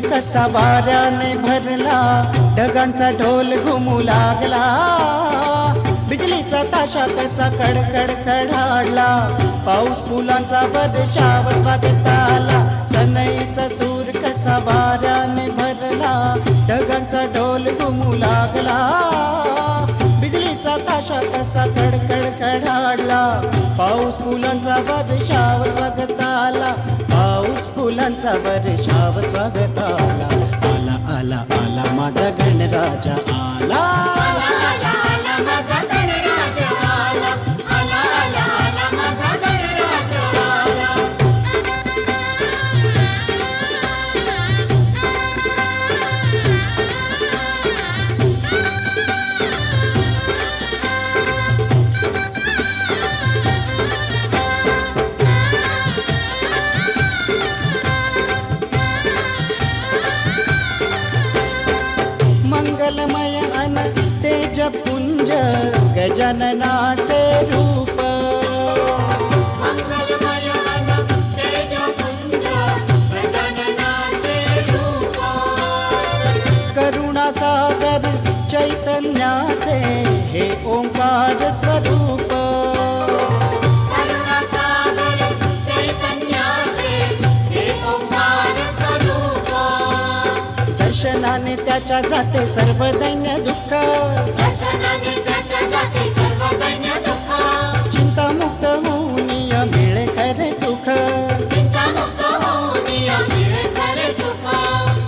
कसा वाऱ्याने भरला ढगांचा ढोल घुमू लागला. बिजलीचा ताशा कसा कडकड कडाडला पाऊस फुलांचा वर्षाव स्वागत आला. सनईचा सूर कसा वाऱ्याने भरला ढगांचा ढोल घुमू लागला. बिजलीचा ताशा कसा कडकड कडाडला पाऊस फुलांचा वर्षाव स्वागत आला. फुलांचा वर्षाव स्वागत आला आला आला आला माझा गणराजा आला. त्याच्या जाते सर्व दैन्य दुःख. चिंतामुक्त होऊन या मिळे खरे सुख.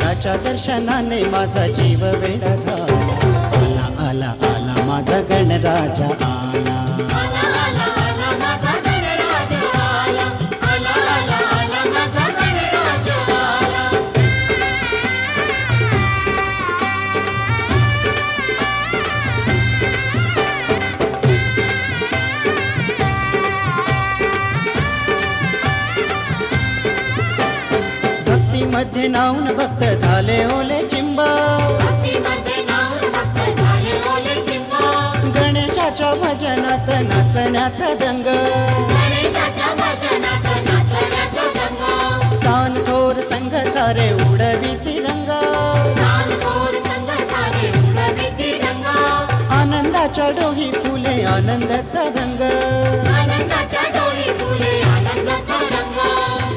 त्याच्या दर्शनाने माझा जीव वेडा झाला. आला आला आला माझा गणराजा आला. भक्तीमध्ये नाऊन भक्त झाले ओले चिंब. गणेशाच्या भजनात नाचण्यात दंग. सान थोर संघ सारे उडवी तिरंग. आनंदाच्या डोही फुले आनंद तरंग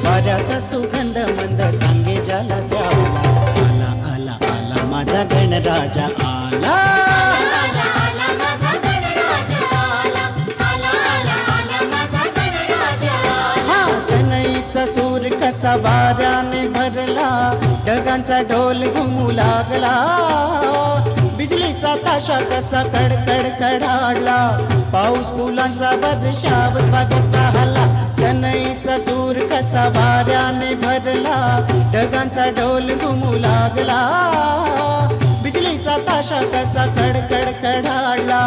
वाऱ्याचा सुगंध मंद आला त्याला आला आला आला माझा गणराजा आला. हा सनईचा सूर कसा वाऱ्याने भरला ढगांचा ढोल घुमू लागला. बिजलीचा ताशा कसा कडकड कडाडला पाऊस फुलांचा वर्षाव स्वागत आला सनईचा सूर कसा वाऱ्याने भरला ढगांचा ढोल घुमू लागला बिजलीचा ताशा कसा कडकड कडाडला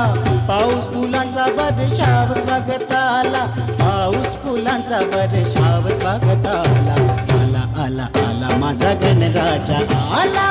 पाऊस फुलांचा वर्षाव स्वागत आला पाऊस फुलांचा वर्षाव स्वागत आला आला आला आला माझा गणराजा आला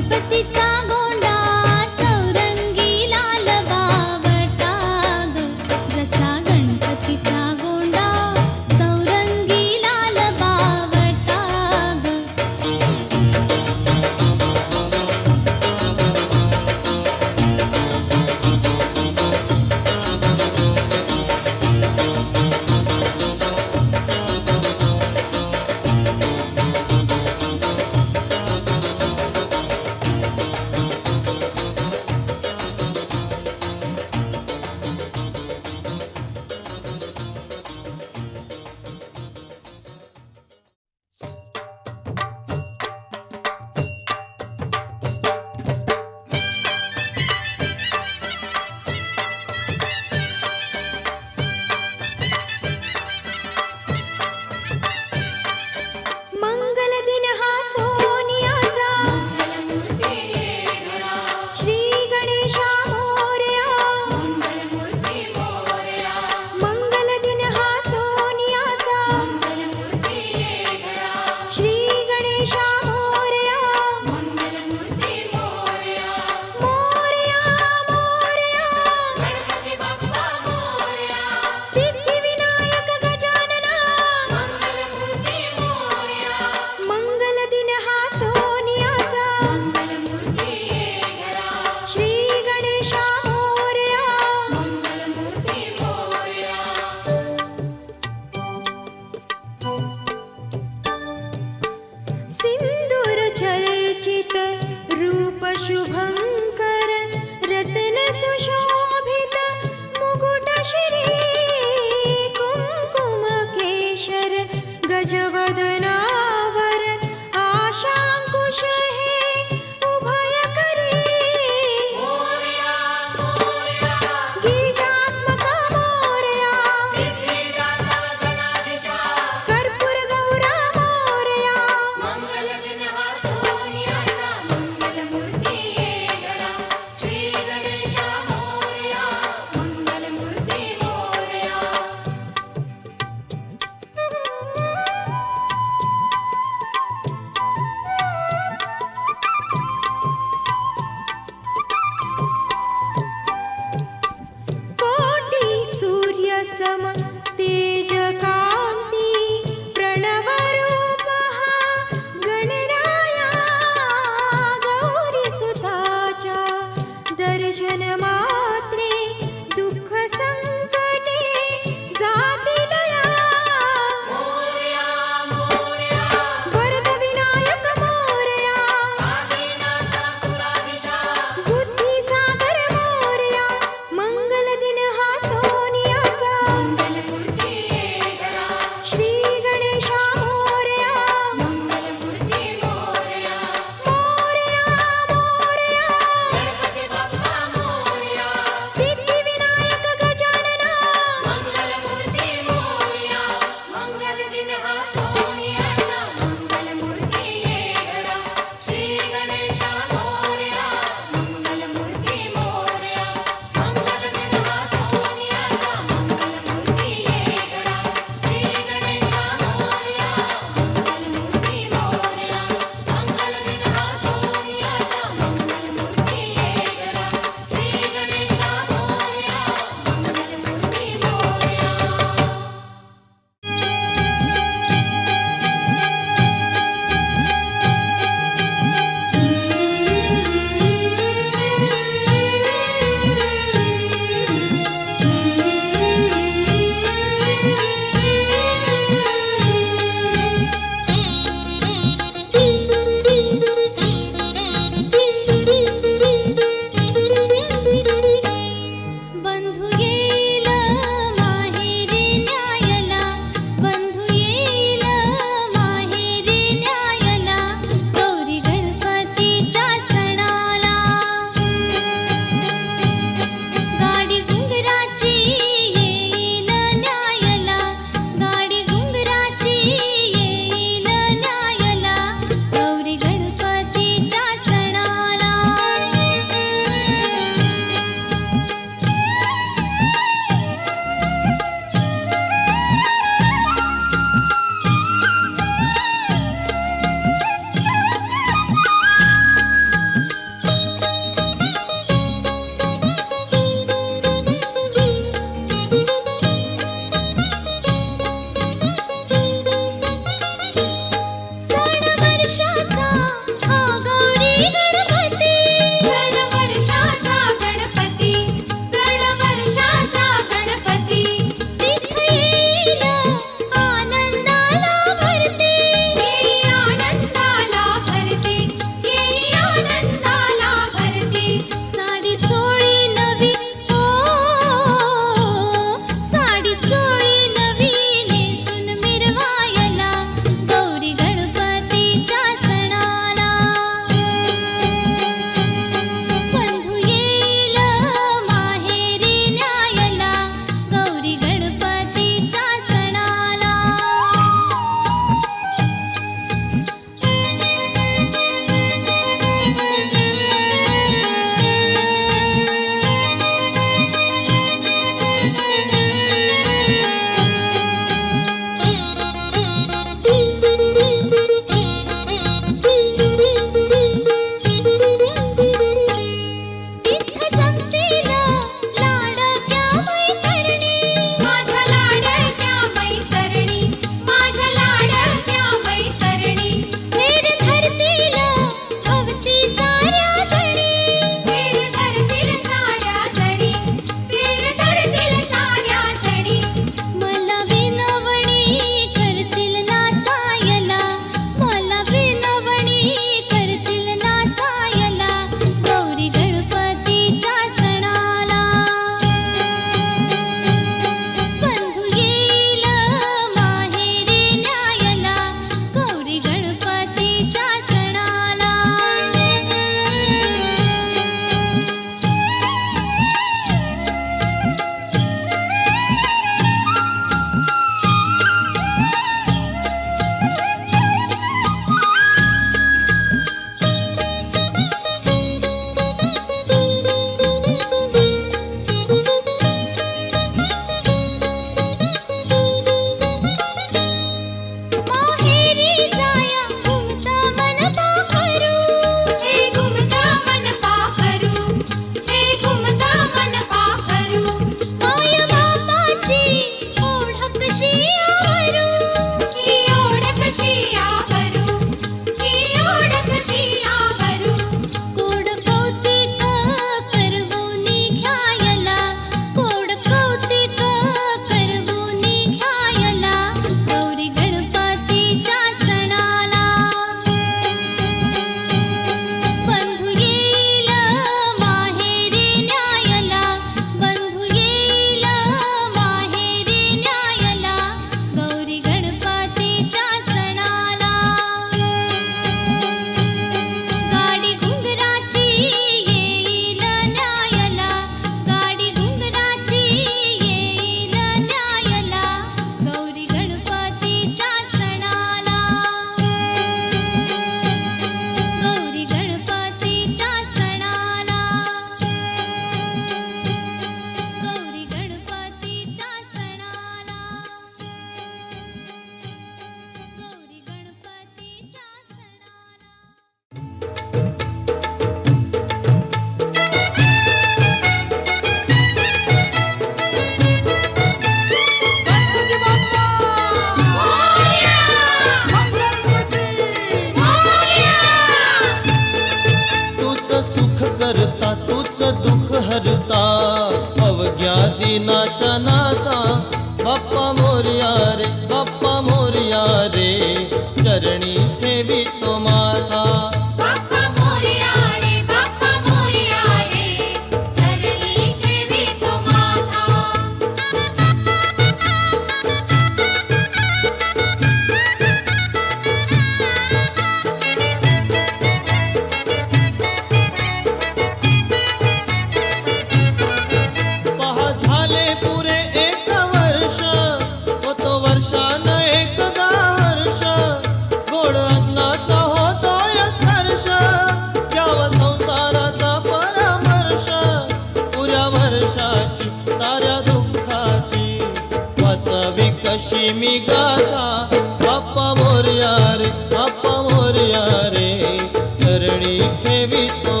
ಸೇವಿಸೋ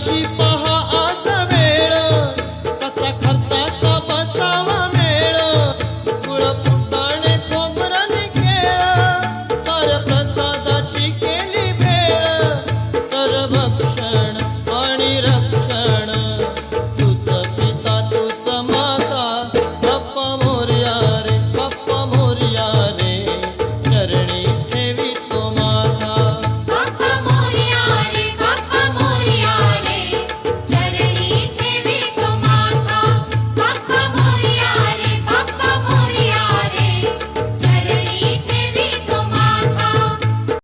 наши